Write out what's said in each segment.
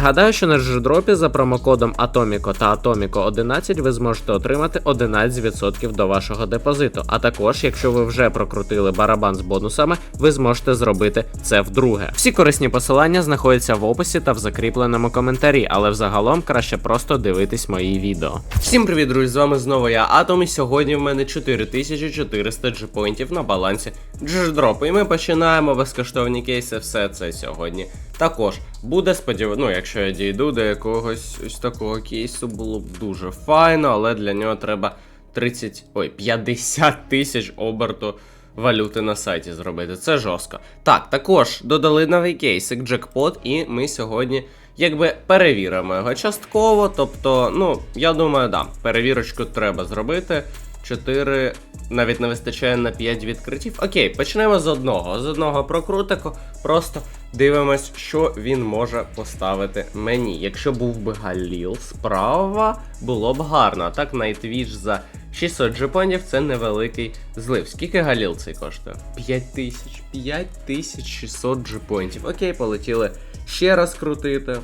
Нагадаю, що на джедропі за промокодом Atomico та Atomico 11 ви зможете отримати 11% до вашого депозиту. А також, якщо ви вже прокрутили барабан з бонусами, ви зможете зробити це вдруге. Всі корисні посилання знаходяться в описі та в закріпленому коментарі, але взагалом краще просто дивитись мої відео. Всім привіт, друзі! З вами знову я Атом, і сьогодні в мене 4400 джепоінтів на балансі джедропу. І ми починаємо безкоштовні кейси. Все це сьогодні. Також буде сподів... ну, якщо я дійду до якогось ось такого кейсу, було б дуже файно, але для нього треба 30, ой, 50 тисяч оберту валюти на сайті зробити. Це жорстко. Так, також додали новий кейсик джекпот, і ми сьогодні якби перевіримо його частково. Тобто, ну, я думаю, да, перевірочку треба зробити. 4 навіть не вистачає на 5 відкриттів. Окей, почнемо з одного. З одного прокрутику. Просто дивимось, що він може поставити мені. Якщо був би Галіл справа, було б гарно. А так Найтвіч за 600 джепонів це невеликий злив. Скільки Галіл цей коштує? 5000. 5600 джепонів. Окей, полетіли ще раз крутити.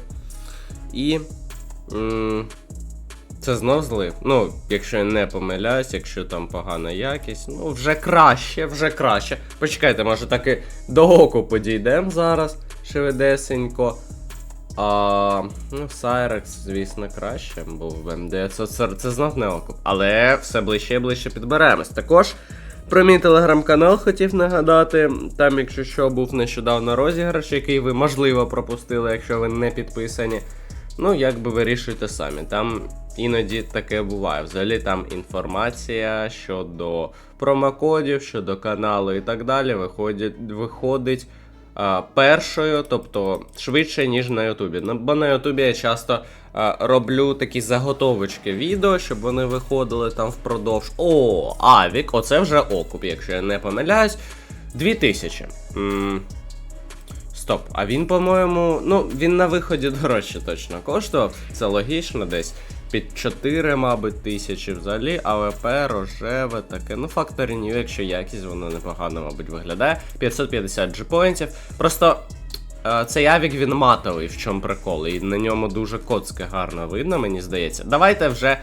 І. М це знов злив. Ну, якщо я не помиляюсь, якщо там погана якість, ну вже краще, вже краще. Почекайте, може таки до оку підійдемо зараз швидесенько. А, ну, Сайрекс, звісно, краще, бо в М900 це, це знов не окуп. Але все ближче і ближче підберемось. Також про мій телеграм-канал хотів нагадати. Там, якщо що, був нещодавно розіграш, який ви можливо пропустили, якщо ви не підписані. Ну, як би вирішуйте самі. Там іноді таке буває. Взагалі там інформація щодо промокодів, щодо каналу і так далі, виходить, виходить а, першою, тобто швидше, ніж на Ютубі. Ну, Бо на Ютубі я часто а, роблю такі заготовочки відео, щоб вони виходили там впродовж. О, Авік, оце вже окуп, якщо я не помиляюсь. 2000. М Стоп, а він, по-моєму, ну, він на виході дорожче точно коштував. Це логічно, десь під 4, мабуть, тисячі взагалі, АВП, рожеве, таке. Ну, New, якщо якість, воно непогано, мабуть, виглядає. 550 джипоінтів. Просто е, цей авік він матовий, в чому прикол, і на ньому дуже коцки гарно видно, мені здається. Давайте вже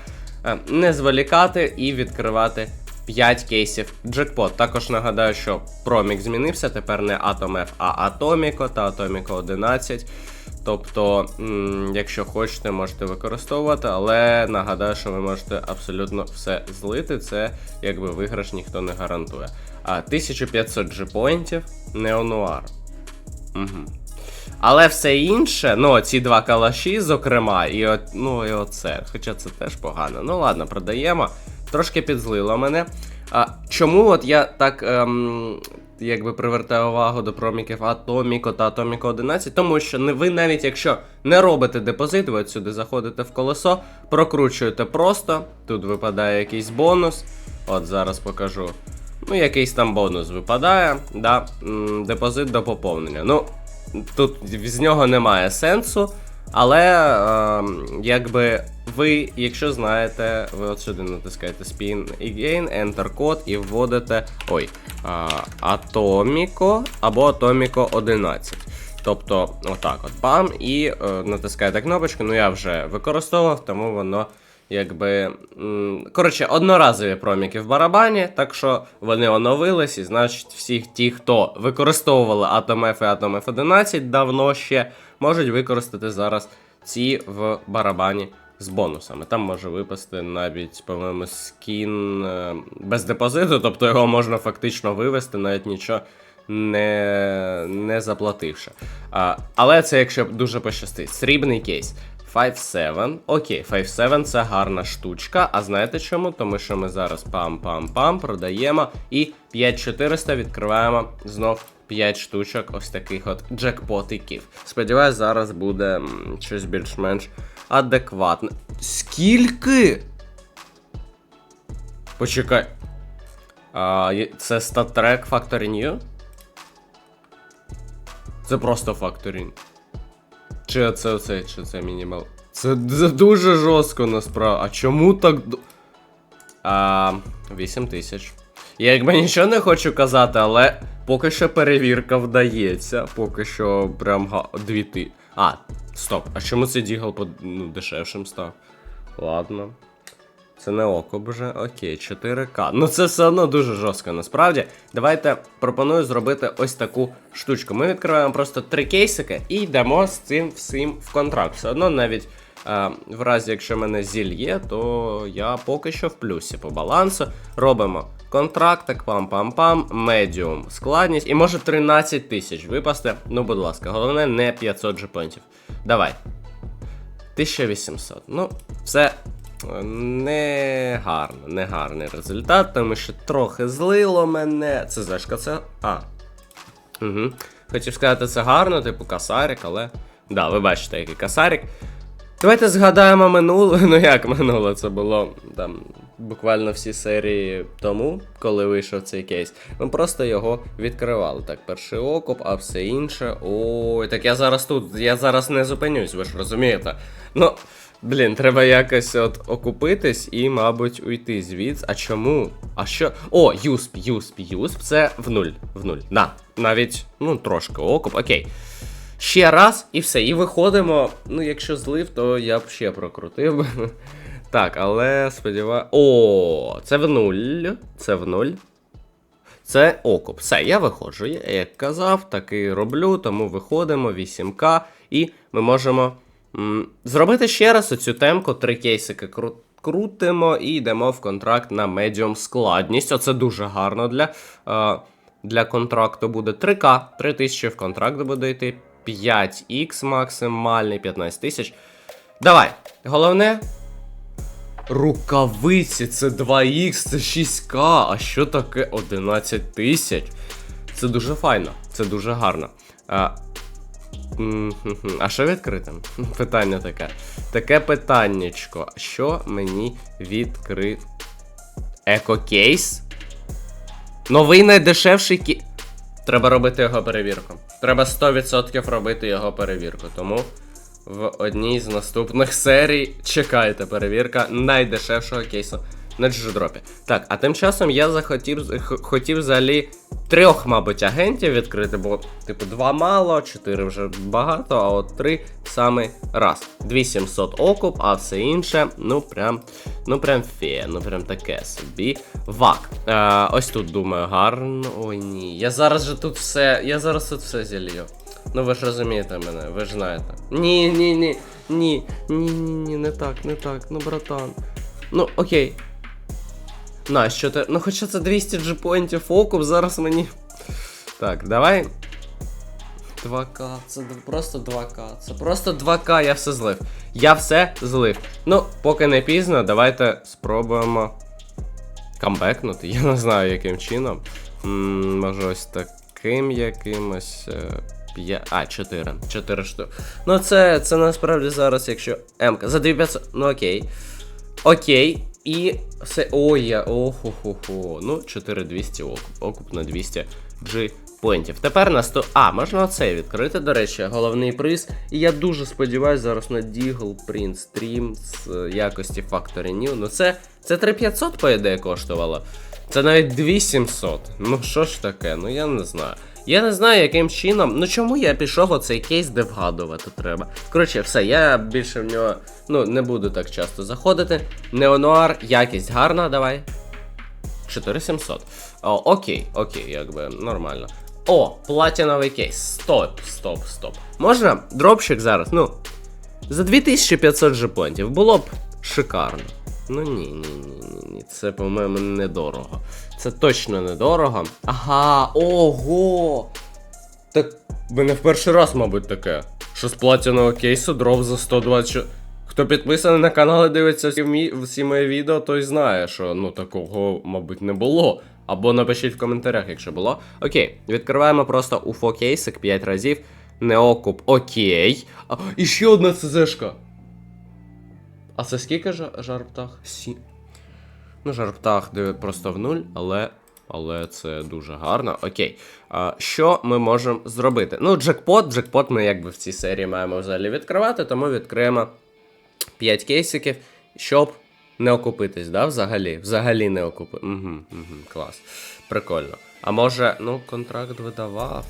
е, не зволікати і відкривати 5 кейсів джекпот. Також нагадаю, що промік змінився, тепер не Atom F, а Atomico та Atomico 11. Тобто, якщо хочете, можете використовувати, але нагадаю, що ви можете абсолютно все злити. Це якби виграш ніхто не гарантує. А 1500 джепоінтів неонуар. Угу. Але все інше, ну, ці два калаші, зокрема, і от, ну, і оце. Хоча це теж погано. Ну ладно, продаємо. Трошки підзлило мене. А чому от я так ем, якби привертаю увагу до проміків Атоміко та Атоміко 11? Тому що ви навіть якщо не робите депозит, ви от сюди заходите в колесо, прокручуєте просто. Тут випадає якийсь бонус. От зараз покажу. Ну, якийсь там бонус випадає. да, Депозит до поповнення. Ну, тут з нього немає сенсу. Але е, якби ви, якщо знаєте, ви от сюди натискаєте Spin Again, Enter код і вводите ой, Atomico або Atomico 11. Тобто, отак от бам, і е, натискаєте кнопочку. Ну я вже використовував, тому воно якби. Коротше, одноразові проміки в барабані, так що вони оновились, і значить, всі ті, хто використовували AtomF і AtomF 11 давно ще можуть використати зараз ці в барабані з бонусами. Там може випасти навіть, по-моєму, скін е, без депозиту, тобто його можна фактично вивести, навіть нічого не не заплативши. А, Але це якщо дуже пощастить. Срібний кейс. 5-7. Окей, 5-7 це гарна штучка. А знаєте чому? Тому що ми зараз пам-пам-пам продаємо і 5400 відкриваємо знов 5 штучок ось таких от джекпотиків. Сподіваюсь, зараз буде щось більш-менш адекватне. Скільки? Почекай. А, Це статрек Factory New? Це просто Factory New. Чи це оцей, чи це мінімал? Це, дуже жорстко насправді. А чому так. А, 8 тисяч. Я якби нічого не хочу казати, але поки що перевірка вдається. Поки що прям га... дві ти. А, Стоп, а чому цей дігл по ну, дешевшим став? Ладно. Це не окоп вже, окей, 4К. Ну це все одно дуже жорстко, насправді. Давайте пропоную зробити ось таку штучку. Ми відкриваємо просто три кейсики і йдемо з цим всім в контракт. Все одно навіть е, в разі, якщо мене зіль є, то я поки що в плюсі по балансу. Робимо контрактик, пам-пам-пам, медіум, складність і може 13 тисяч випасти. Ну, будь ласка, головне не 500 джепонтів. Давай. 1800. Ну, це е, не гарно, не гарний результат, тому що трохи злило мене. Це зешка, це. А. Угу. Хотів сказати, це гарно, типу касарик, але. Да, ви бачите, який касарик. Давайте згадаємо минуле. Ну як минуле, це було там буквально всі серії тому, коли вийшов цей кейс. Ми просто його відкривали. Так, перший окоп, а все інше. Ой, так я зараз тут, я зараз не зупинюсь, ви ж розумієте. Ну, блін, треба якось от окупитись і, мабуть, уйти звідси. А чому? А що? О, юсп, юсп, юсп, це в нуль. В нуль. Да. Навіть, ну, трошки окоп, окей. Ще раз і все. І виходимо. Ну, якщо злив, то я б ще прокрутив. Так, але сподіваюся. О, це в нуль. Це в нуль. Це окуп. Все, я виходжу. Я як казав, так і роблю, тому виходимо 8К, і ми можемо м, зробити ще раз оцю темку, три кейсики кру- крутимо і йдемо в контракт на медіум складність. Оце дуже гарно для, е, для контракту буде 3К, 3000 в контракт буде йти, 5х максимальний, 15 тисяч. Давай. Головне. Рукавиці, це 2х, це 6К. А що таке 11 тисяч? Це дуже файно, це дуже гарно. А, а що відкритим? Питання таке. Таке питаннячко. Що мені відкрити? Екокейс? Новий найдешевший кі. Треба робити його перевірку. Треба 100% робити його перевірку. Тому в одній з наступних серій чекайте перевірка найдешевшого кейсу на джудропі. Так, а тим часом я захотів хотів взагалі трьох, мабуть, агентів відкрити, бо, типу, два мало, чотири вже багато, а от три саме раз. 2700 окуп, а все інше, ну прям, ну прям фе, ну прям таке собі. Вак. Е, ось тут думаю, гарно. Ой ні. Я зараз же тут все. Я зараз тут все зілью. Ну ви ж розумієте мене, ви ж знаєте. Ні, ні, ні, ні, ні, ні, ні, не так, не так, ну братан. Ну, окей. На, що ти. Ну хоча це 200 джипоінтів окуп, зараз мені. Так, давай. 2К, це просто 2К. Це просто 2К, я все злив. Я все злив. Ну, поки не пізно, давайте спробуємо камбекнути. Я не знаю, яким чином. М, може, ось таким якимось. е, П'я... А, 4. 4 штуки. Ну, це, це насправді зараз, якщо М. За 2500. Ну окей. Окей. І все. Ой, я. Охо-хо-хо. Ну, 4200 окуп. Окуп на 200 G поінтів. Тепер на 100. А, можна оце відкрити, до речі, головний приз. І я дуже сподіваюся зараз на Deagle Print Stream з е, якості Factory New. Ну це. Це 3500, по ідеї, коштувало. Це навіть 2700. Ну що ж таке, ну я не знаю. Я не знаю, яким чином. Ну чому я пішов оцей кейс, де вгадувати треба. Коротше, все, я більше в нього ну, не буду так часто заходити. Неонуар, якість гарна, давай. 4700. О, окей, окей, якби нормально. О, платіновий кейс. Стоп, стоп, стоп. Можна дропщик зараз, ну. За 2500 жепонтів було б шикарно. Ну ні, ні, ні, ні, ні. Це, по-моєму, недорого. Це точно недорого. Ага, ого! Так мене в перший раз, мабуть, таке. Що з платінового кейсу дроп за 120. Хто підписаний на канал і дивиться всі, мі... всі мої відео, той знає, що ну такого, мабуть, не було. Або напишіть в коментарях, якщо було. Окей, відкриваємо просто уфо кейсик 5 разів. Неокуп, окей. А, і ще одна ЦЗшка. А це скільки жа- жар птах? Сі. Ну, жар птах просто в нуль, але. Але це дуже гарно. Окей. А, що ми можемо зробити? Ну, джекпот, джекпот ми якби в цій серії маємо взагалі відкривати, тому відкриємо 5 кейсиків, щоб не окупитись, да? Взагалі. Взагалі не окупи. Угу, угу, клас. Прикольно. А може, ну, контракт видавав.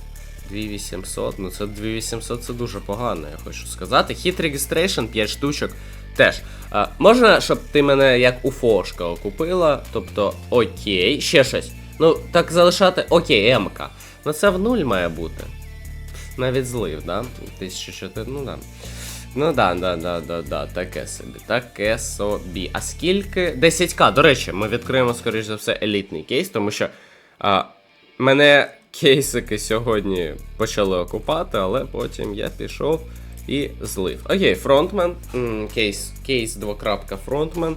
2800, ну це 2800 це дуже погано, я хочу сказати. Hit Registration 5 штучок теж. А, можна, щоб ти мене як уфошка окупила, тобто окей, ще щось. Ну, так залишати окей, МК. Ну це в нуль має бути. Навіть злив, да? 1004, ну да. Ну да, да, да, да, да, таке собі, таке собі. А скільки? 10к. До речі, ми відкриємо, скоріш за все, елітний кейс, тому що а, мене кейсики сьогодні почали окупати, але потім я пішов і злив. Окей, фронтмен. Кейс, кейс двокрапка фронтмен.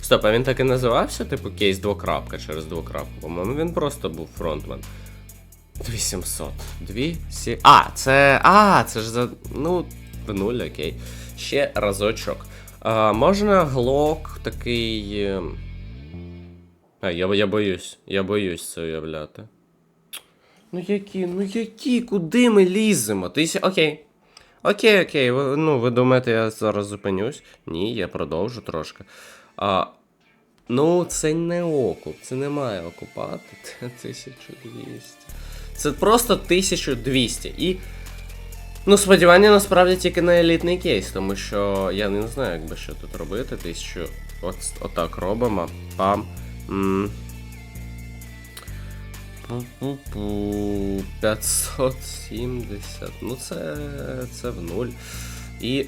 Стоп, а він так і називався, типу кейс двокрапка через двокрапку. По-моєму, він просто був фронтмен. 2700. 200. А, це. А, це ж за. Ну, в нуль, окей. Ще разочок. А, можна глок такий. ем, А, я, я боюсь. Я боюсь це уявляти. Ну які, ну які, куди ми ліземо? Ти Окей. Окей, окей. Ну, ви думаєте, я зараз зупинюсь? Ні, я продовжу трошки. А, ну, це не окуп, це не має окупати. Це 1200. Це просто 1200. І. Ну, сподівання насправді тільки на елітний кейс, тому що я не знаю, як би що тут робити. Тисячу. От, отак робимо. Пам. М. Пу-пу-пу. 570. Ну, це. це в нуль. І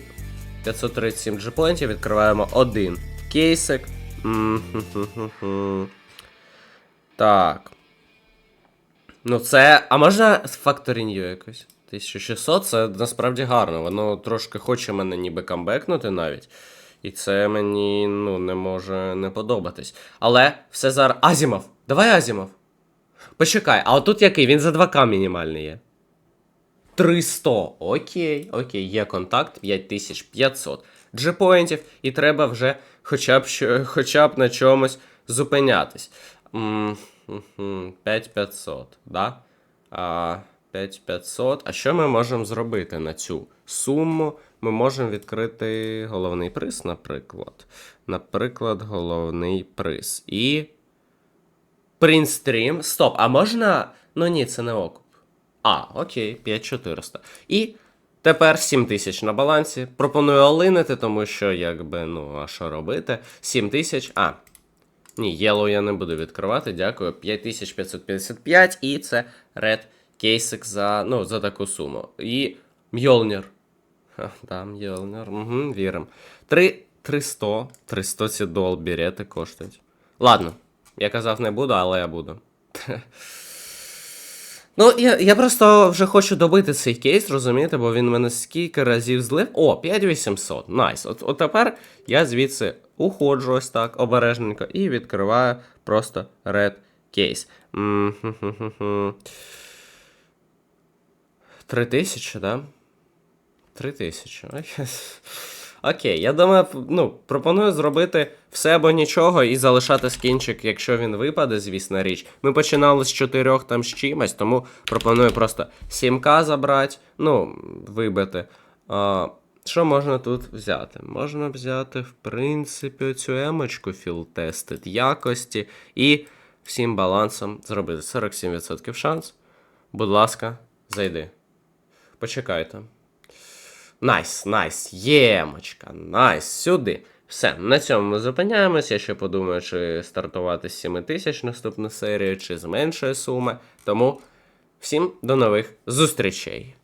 537 джеплентів відкриваємо один кейсик. Так. Ну, це. А можна Factory якось? 1600 це насправді гарно. Воно трошки хоче мене ніби камбекнути навіть. І це мені ну, не може не подобатись. Але все зараз. Азімов! Давай Азімов! Почекай, а отут який? Він за 2К мінімальний є. 300. Окей, окей, є контакт 5500 джепоінтів, і треба вже хоча б, хоча б на чомусь зупинятись. 5500, да? А, 5500. А що ми можемо зробити на цю суму? Ми можемо відкрити головний приз, наприклад. Наприклад, головний приз. І. Принстрім. Стоп, а можна. Ну ні, це не окуп. А, окей, 5400. І тепер 7000 на балансі. Пропоную олинити, тому що, якби, ну, а що робити? 7000. А. Ні, Yellow я не буду відкривати, дякую. 5555, і це Red кейсик за, ну, за таку суму. І Мьолнір. Ха, да, Мьолнір. Угу, вірим. 3 300. 300 ці дол берети коштують. Ладно, я казав не буду, але я буду. Ну, я, я просто вже хочу добити цей кейс, розумієте, бо він мене скільки разів злив. О, 5800. Найс. От, от тепер я звідси уходжу ось так обережненько і відкриваю просто red кейс. М-ху-ху-ху-ху. 3000, да? 3000. Окей. Я думаю, ну, пропоную зробити все або нічого і залишати скінчик, якщо він випаде, звісно річ. Ми починали з 4 там з чимось, тому пропоную просто 7к забрати, ну, вибити. А, що можна тут взяти? Можна взяти, в принципі, цю емочку філтестит якості і всім балансом зробити 47% шанс. Будь ласка, зайди. Почекайте. Найс, найс, ємочка, найс, сюди. Все, на цьому ми зупиняємось. Я ще подумаю, чи стартувати з 7 тисяч наступну серію, чи з меншої суми. Тому всім до нових зустрічей.